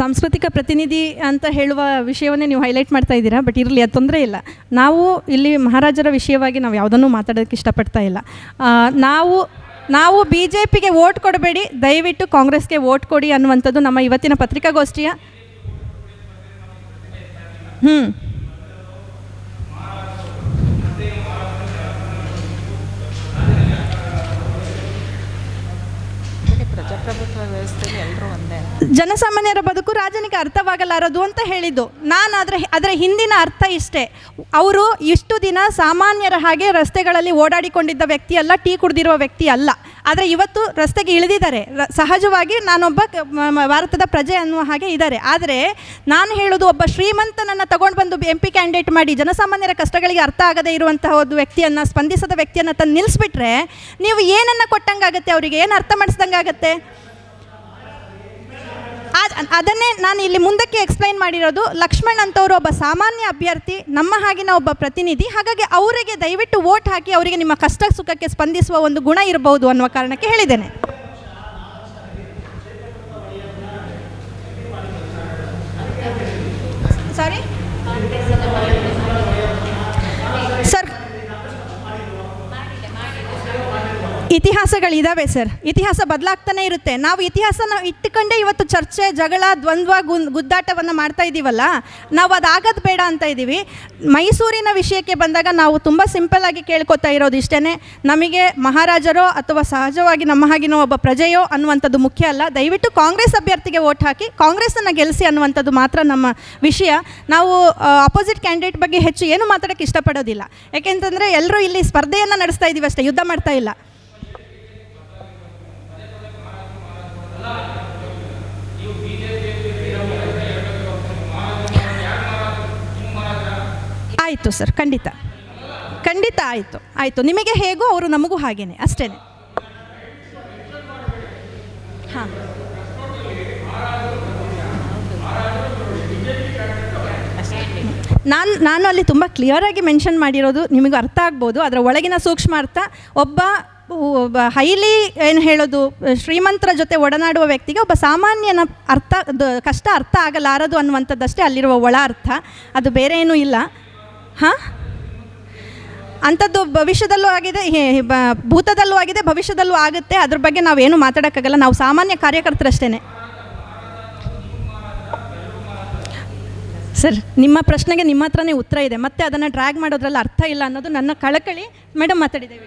ಸಾಂಸ್ಕೃತಿಕ ಪ್ರತಿನಿಧಿ ಅಂತ ಹೇಳುವ ವಿಷಯವನ್ನೇ ನೀವು ಹೈಲೈಟ್ ಮಾಡ್ತಾ ಇದ್ದೀರಾ ಬಟ್ ಇರಲಿ, ಅದು ತೊಂದರೆ ಇಲ್ಲ. ನಾವು ಇಲ್ಲಿ ಮಹಾರಾಜರ ವಿಷಯವಾಗಿ ನಾವು ಯಾವುದನ್ನು ಮಾತಾಡೋಕ್ಕೆ ಇಷ್ಟಪಡ್ತಾ ಇಲ್ಲ. ನಾವು ನಾವು ಬಿ ಜೆ ಪಿಗೆ ವೋಟ್ ಕೊಡಬೇಡಿ, ದಯವಿಟ್ಟು ಕಾಂಗ್ರೆಸ್ಗೆ ವೋಟ್ ಕೊಡಿ ಅನ್ನುವಂಥದ್ದು ನಮ್ಮ ಇವತ್ತಿನ ಪತ್ರಿಕಾಗೋಷ್ಠಿಯ. ಹ್ಞೂ ಜನಸಾಮಾನ್ಯರ ಬದುಕು ರಾಜನಿಗೆ ಅರ್ಥವಾಗಲಾರದು ಅಂತ ಹೇಳಿದ್ದು. ನಾನು ಅದರ ಅದರ ಹಿಂದಿನ ಅರ್ಥ ಇಷ್ಟೇ. ಅವರು ಇಷ್ಟು ದಿನ ಸಾಮಾನ್ಯರ ಹಾಗೆ ರಸ್ತೆಗಳಲ್ಲಿ ಓಡಾಡಿಕೊಂಡಿದ್ದ ವ್ಯಕ್ತಿ ಅಲ್ಲ ಟೀ ಕುಡಿದಿರುವ ವ್ಯಕ್ತಿ ಅಲ್ಲ. ಆದರೆ ಇವತ್ತು ರಸ್ತೆಗೆ ಇಳಿದಿದ್ದಾರೆ. ಸಹಜವಾಗಿ ನಾನೊಬ್ಬ ಭಾರತದ ಪ್ರಜೆ ಅನ್ನುವ ಹಾಗೆ ಇದ್ದಾರೆ. ಆದರೆ ನಾನು ಹೇಳೋದು ಒಬ್ಬ ಶ್ರೀಮಂತನನ್ನು ತಗೊಂಡು ಬಂದು ಎಂ ಪಿ ಕ್ಯಾಂಡಿಡೇಟ್ ಮಾಡಿ ಜನಸಾಮಾನ್ಯರ ಕಷ್ಟಗಳಿಗೆ ಅರ್ಥ ಆಗದೇ ಇರುವಂತಹ ಒಂದು ವ್ಯಕ್ತಿಯನ್ನು, ಸ್ಪಂದಿಸದ ವ್ಯಕ್ತಿಯನ್ನು ತಂದು ನಿಲ್ಲಿಸ್ಬಿಟ್ರೆ ನೀವು ಏನನ್ನು ಕೊಟ್ಟಂಗಾಗತ್ತೆ ಅವರಿಗೆ? ಏನು ಅರ್ಥ ಮಾಡಿಸ್ದಂಗಾಗತ್ತೆ? ಅದನ್ನೇ ನಾನು ಇಲ್ಲಿ ಮುಂದಕ್ಕೆ ಎಕ್ಸ್ಪ್ಲೈನ್ ಮಾಡಿರೋದು. ಲಕ್ಷ್ಮಣ್ ಅಂತವರು ಒಬ್ಬ ಸಾಮಾನ್ಯ ಅಭ್ಯರ್ಥಿ, ನಮ್ಮ ಹಾಗಿನ ಒಬ್ಬ ಪ್ರತಿನಿಧಿ, ಹಾಗಾಗಿ ಅವರಿಗೆ ದಯವಿಟ್ಟು ವೋಟ್ ಹಾಕಿ ಅವರಿಗೆ ನಿಮ್ಮ ಕಷ್ಟ ಸುಖಕ್ಕೆ ಸ್ಪಂದಿಸುವ ಒಂದು ಗುಣ ಇರಬಹುದು ಅನ್ನುವ ಕಾರಣಕ್ಕೆ ಹೇಳಿದ್ದೇನೆ ಸಾರಿ ಸರ್ ಇತಿಹಾಸಗಳಿದಾವೆ, ಸರ್. ಇತಿಹಾಸ ಬದಲಾಗ್ತಾನೆ ಇರುತ್ತೆ. ನಾವು ಇತಿಹಾಸನ ಇಟ್ಟುಕೊಂಡೇ ಇವತ್ತು ಚರ್ಚೆ, ಜಗಳ, ದ್ವಂದ್ವ ಗುದ್ದಾಟವನ್ನು ಮಾಡ್ತಾ ಇದ್ದೀವಲ್ಲ ನಾವು ಅದಾಗದು ಬೇಡ ಅಂತ ಇದ್ದೀವಿ ಮೈಸೂರಿನ ವಿಷಯಕ್ಕೆ ಬಂದಾಗ ನಾವು ತುಂಬ ಸಿಂಪಲ್ ಆಗಿ ಕೇಳ್ಕೊತಾ ಇರೋದು ಇಷ್ಟೇ ನಮಗೆ ಮಹಾರಾಜರೋ ಅಥವಾ ಸಹಜವಾಗಿ ನಮ್ಮ ಹಾಗಿನೋ ಒಬ್ಬ ಪ್ರಜೆಯೋ ಅನ್ನುವಂಥದ್ದು ಮುಖ್ಯ ಅಲ್ಲ. ದಯವಿಟ್ಟು ಕಾಂಗ್ರೆಸ್ ಅಭ್ಯರ್ಥಿಗೆ ವೋಟ್ ಹಾಕಿ ಕಾಂಗ್ರೆಸ್ಸನ್ನು ಗೆಲ್ಲಿಸಿ ಅನ್ನುವಂಥದ್ದು ಮಾತ್ರ ನಮ್ಮ ವಿಷಯ. ನಾವು ಅಪೋಸಿಟ್ ಕ್ಯಾಂಡಿಡೇಟ್ ಬಗ್ಗೆ ಹೆಚ್ಚು ಏನು ಮಾತಾಡೋಕ್ಕೆ ಇಷ್ಟಪಡೋದಿಲ್ಲ. ಯಾಕೆಂತಂದರೆ ಎಲ್ಲರೂ ಇಲ್ಲಿ ಸ್ಪರ್ಧೆಯನ್ನು ನಡೆಸ್ತಾ ಇದ್ದೀವಿ ಅಷ್ಟೇ, ಯುದ್ಧ ಮಾಡ್ತಾ ಇಲ್ಲ. ಆಯಿತು ಸರ್, ಖಂಡಿತ. ಖಂಡಿತ ಆಯಿತು. ಆಯಿತು. ನಿಮಗೆ ಹೇಗೋ ಅವರು ನಮಗೂ ಹಾಗೇನೆ ಅಷ್ಟೇ ಹಾಂ. ನಾನು ನಾನು ಅಲ್ಲಿ ತುಂಬ ಕ್ಲಿಯರಾಗಿ ಮೆನ್ಷನ್ ಮಾಡಿರೋದು ನಿಮಗೆ ಅರ್ಥ ಆಗ್ಬೋದು. ಅದರ ಒಳಗಿನ ಸೂಕ್ಷ್ಮ ಅರ್ಥ ಒಬ್ಬ ಒಬ್ಬ ಹೈಲಿ ಏನು ಹೇಳೋದು, ಶ್ರೀಮಂತರ ಜೊತೆ ಒಡನಾಡುವ ವ್ಯಕ್ತಿಗೆ ಒಬ್ಬ ಸಾಮಾನ್ಯನ ಅರ್ಥ ಕಷ್ಟ ಅರ್ಥ ಆಗಲಾರದು ಅನ್ನುವಂಥದ್ದಷ್ಟೇ ಅಲ್ಲಿರುವ ಒಳ ಅರ್ಥ. ಅದು ಬೇರೆ ಏನೂ ಇಲ್ಲ. ಹಾಂ? ಅಂಥದ್ದು ಭವಿಷ್ಯದಲ್ಲೂ ಆಗಿದೆ ಭೂತದಲ್ಲೂ ಆಗಿದೆ, ಭವಿಷ್ಯದಲ್ಲೂ ಆಗುತ್ತೆ. ಅದ್ರ ಬಗ್ಗೆ ನಾವೇನು ಮಾತಾಡೋಕ್ಕಾಗಲ್ಲ. ನಾವು ಸಾಮಾನ್ಯ ಕಾರ್ಯಕರ್ತರಷ್ಟೇ ಸರ್, ನಿಮ್ಮ ಪ್ರಶ್ನೆಗೆ ನಿಮ್ಮ ಹತ್ರನೇ ಉತ್ತರ ಇದೆ. ಮತ್ತೆ ಅದನ್ನು ಡ್ರ್ಯಾಗ್ ಮಾಡೋದ್ರಲ್ಲಿ ಅರ್ಥ ಇಲ್ಲ ಅನ್ನೋದು ನನ್ನ ಕಳಕಳಿ. ಮೇಡಮ್ ಮಾತಾಡಿದ್ದೇವೆ.